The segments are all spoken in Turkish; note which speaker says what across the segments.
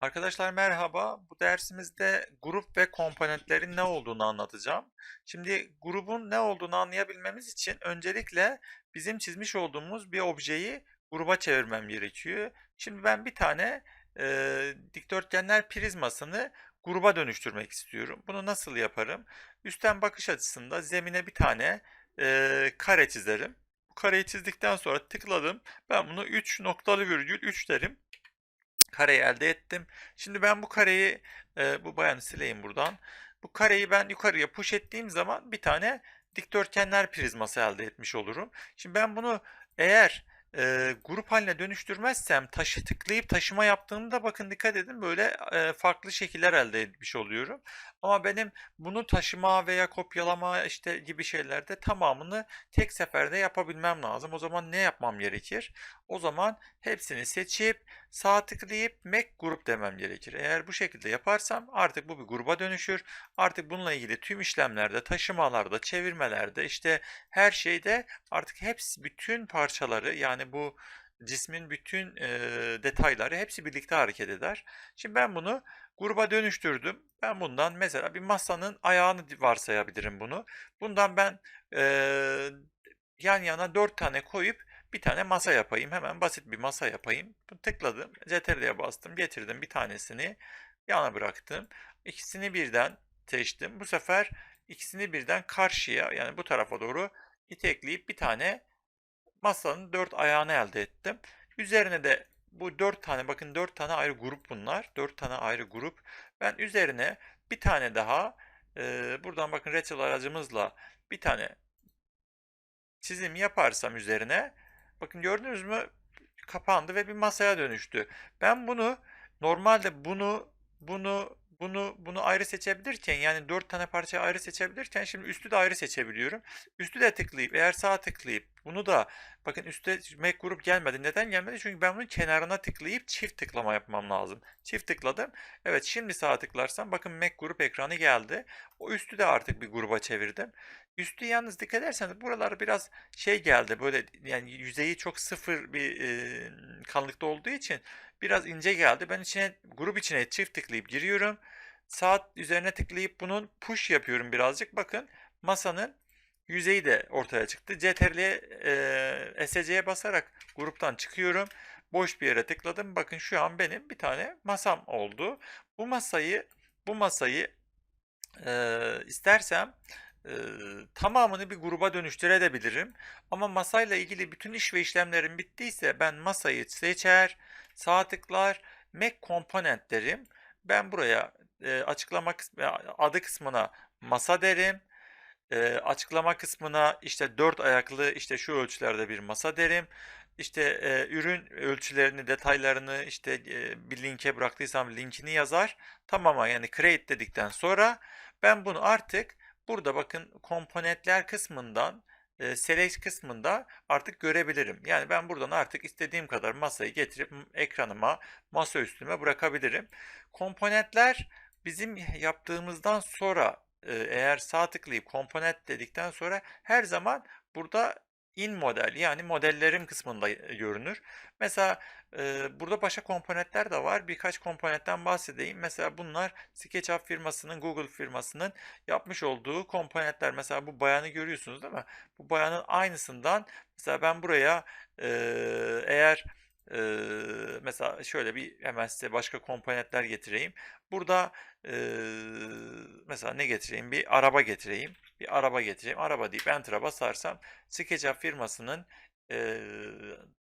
Speaker 1: Arkadaşlar merhaba. Bu dersimizde grup ve komponentlerin ne olduğunu anlatacağım. Şimdi grubun ne olduğunu anlayabilmemiz için öncelikle bizim çizmiş olduğumuz bir objeyi gruba çevirmem gerekiyor. Şimdi ben bir tane e, dikdörtgenler prizmasını gruba dönüştürmek istiyorum. Bunu nasıl yaparım? Üstten bakış açısında zemine bir tane e, kare çizerim. Bu kareyi çizdikten sonra tıkladım. Ben bunu 3 noktalı virgül 3 derim kareyi elde ettim. Şimdi ben bu kareyi e, bu bayanı sileyim buradan. Bu kareyi ben yukarıya push ettiğim zaman bir tane dikdörtgenler prizması elde etmiş olurum. Şimdi ben bunu eğer e, grup haline dönüştürmezsem taşı tıklayıp taşıma yaptığımda bakın dikkat edin böyle e, farklı şekiller elde etmiş oluyorum. Ama benim bunu taşıma veya kopyalama işte gibi şeylerde tamamını tek seferde yapabilmem lazım. O zaman ne yapmam gerekir? O zaman hepsini seçip sağ tıklayıp make grup demem gerekir. Eğer bu şekilde yaparsam artık bu bir gruba dönüşür. Artık bununla ilgili tüm işlemlerde, taşımalarda, çevirmelerde işte her şeyde artık hepsi bütün parçaları yani bu cismin bütün e, detayları hepsi birlikte hareket eder. Şimdi ben bunu gruba dönüştürdüm. Ben bundan mesela bir masanın ayağını varsayabilirim bunu. Bundan ben e, yan yana 4 tane koyup bir tane masa yapayım. Hemen basit bir masa yapayım. Tıkladım. CTRL'ye bastım. Getirdim bir tanesini. Yana bıraktım. İkisini birden seçtim. Bu sefer ikisini birden karşıya yani bu tarafa doğru itekleyip bir tane masanın dört ayağını elde ettim. Üzerine de bu dört tane bakın dört tane ayrı grup bunlar. Dört tane ayrı grup. Ben üzerine bir tane daha e, buradan bakın Rachel aracımızla bir tane çizim yaparsam üzerine bakın gördünüz mü kapandı ve bir masaya dönüştü. Ben bunu normalde bunu bunu bunu bunu ayrı seçebilirken yani 4 tane parça ayrı seçebilirken şimdi üstü de ayrı seçebiliyorum. Üstü de tıklayıp eğer sağ tıklayıp bunu da bakın üstte make grup gelmedi. Neden gelmedi? Çünkü ben bunun kenarına tıklayıp çift tıklama yapmam lazım. Çift tıkladım. Evet şimdi sağ tıklarsam bakın make grup ekranı geldi. O üstü de artık bir gruba çevirdim. Üstü yalnız dikkat ederseniz buralar biraz şey geldi böyle yani yüzeyi çok sıfır bir e, kalınlıkta olduğu için biraz ince geldi. Ben içine grup içine çift tıklayıp giriyorum. Saat üzerine tıklayıp bunun push yapıyorum birazcık. Bakın masanın yüzeyi de ortaya çıktı. CTRL'ye e, SC'ye basarak gruptan çıkıyorum. Boş bir yere tıkladım. Bakın şu an benim bir tane masam oldu. Bu masayı bu masayı e, istersem e, tamamını bir gruba dönüştürebilirim. Ama masayla ilgili bütün iş ve işlemlerim bittiyse ben masayı seçer, sağ tıklar, Make Component. Ben buraya e, açıklama kısmı, adı kısmına masa derim. E, açıklama kısmına işte dört ayaklı işte şu ölçülerde bir masa derim. İşte e, ürün ölçülerini, detaylarını işte e, bir linke bıraktıysam linkini yazar. Tamam yani create dedikten sonra ben bunu artık burada bakın komponentler kısmından e, select kısmında artık görebilirim. Yani ben buradan artık istediğim kadar masayı getirip ekranıma, masa üstüme bırakabilirim. Komponentler bizim yaptığımızdan sonra eğer sağ tıklayıp komponent dedikten sonra her zaman burada in model yani modellerim kısmında görünür. Mesela e, burada başka komponentler de var. Birkaç komponetten bahsedeyim. Mesela bunlar SketchUp firmasının, Google firmasının yapmış olduğu komponentler. Mesela bu bayanı görüyorsunuz değil mi? Bu bayanın aynısından mesela ben buraya e, eğer e, mesela şöyle bir hemen size başka komponentler getireyim. Burada e, mesela ne getireyim? Bir araba getireyim. Bir araba getireyim. Araba deyip Enter'a basarsam SketchUp firmasının e,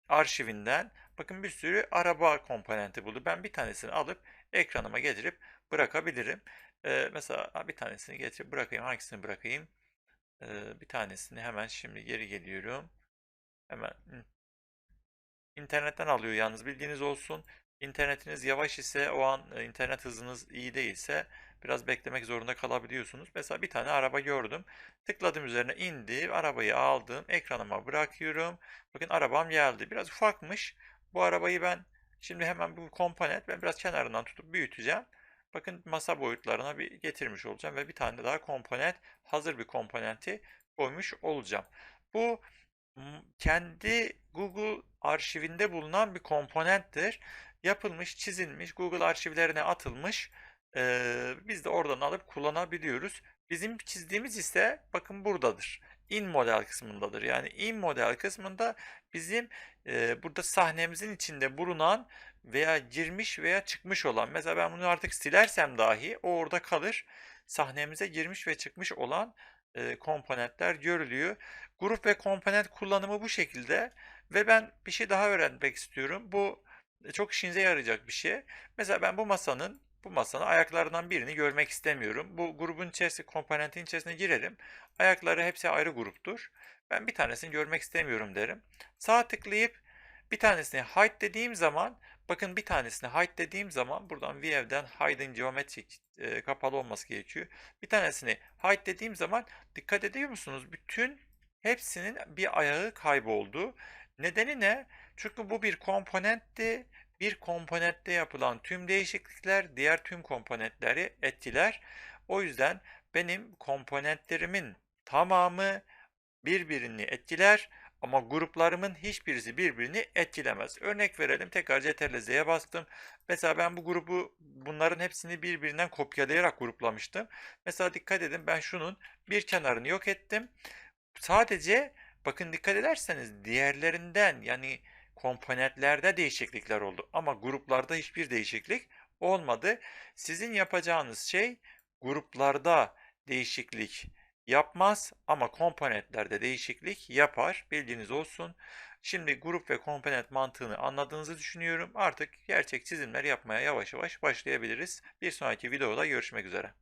Speaker 1: arşivinden bakın bir sürü araba komponenti buldu. Ben bir tanesini alıp ekranıma getirip bırakabilirim. E, mesela bir tanesini getirip bırakayım. Hangisini bırakayım? E, bir tanesini hemen şimdi geri geliyorum. Hemen İnternetten alıyor yalnız bildiğiniz olsun. İnternetiniz yavaş ise o an e, internet hızınız iyi değilse biraz beklemek zorunda kalabiliyorsunuz. Mesela bir tane araba gördüm. Tıkladım üzerine indi. Arabayı aldım. Ekranıma bırakıyorum. Bakın arabam geldi. Biraz ufakmış. Bu arabayı ben şimdi hemen bu komponent ben biraz kenarından tutup büyüteceğim. Bakın masa boyutlarına bir getirmiş olacağım ve bir tane daha komponent hazır bir komponenti koymuş olacağım. Bu kendi Google arşivinde bulunan bir komponenttir. yapılmış, çizilmiş, Google arşivlerine atılmış. Ee, biz de oradan alıp kullanabiliyoruz. Bizim çizdiğimiz ise bakın buradadır. In model kısmındadır. Yani in model kısmında bizim e, burada sahnemizin içinde bulunan veya girmiş veya çıkmış olan mesela ben bunu artık silersem dahi o orada kalır. Sahnemize girmiş ve çıkmış olan e, komponentler görülüyor. Grup ve komponent kullanımı bu şekilde ve ben bir şey daha öğrenmek istiyorum. Bu çok işinize yarayacak bir şey. Mesela ben bu masanın bu masanın ayaklarından birini görmek istemiyorum. Bu grubun içerisinde komponentin içerisine girerim. Ayakları hepsi ayrı gruptur. Ben bir tanesini görmek istemiyorum derim. Sağ tıklayıp bir tanesini hide dediğim zaman bakın bir tanesini hide dediğim zaman buradan view'den hide in geometrik e, kapalı olması gerekiyor. Bir tanesini hide dediğim zaman dikkat ediyor musunuz? Bütün hepsinin bir ayağı kayboldu. Nedeni ne? Çünkü bu bir komponentti. Bir komponentte yapılan tüm değişiklikler diğer tüm komponentleri etkiler. O yüzden benim komponentlerimin tamamı birbirini etkiler ama gruplarımın hiçbirisi birbirini etkilemez. Örnek verelim tekrar Ctrl Z'ye bastım. Mesela ben bu grubu bunların hepsini birbirinden kopyalayarak gruplamıştım. Mesela dikkat edin ben şunun bir kenarını yok ettim. Sadece bakın dikkat ederseniz diğerlerinden yani komponentlerde değişiklikler oldu ama gruplarda hiçbir değişiklik olmadı. Sizin yapacağınız şey gruplarda değişiklik yapmaz ama komponentlerde değişiklik yapar. Bilginiz olsun. Şimdi grup ve komponent mantığını anladığınızı düşünüyorum. Artık gerçek çizimler yapmaya yavaş yavaş başlayabiliriz. Bir sonraki videoda görüşmek üzere.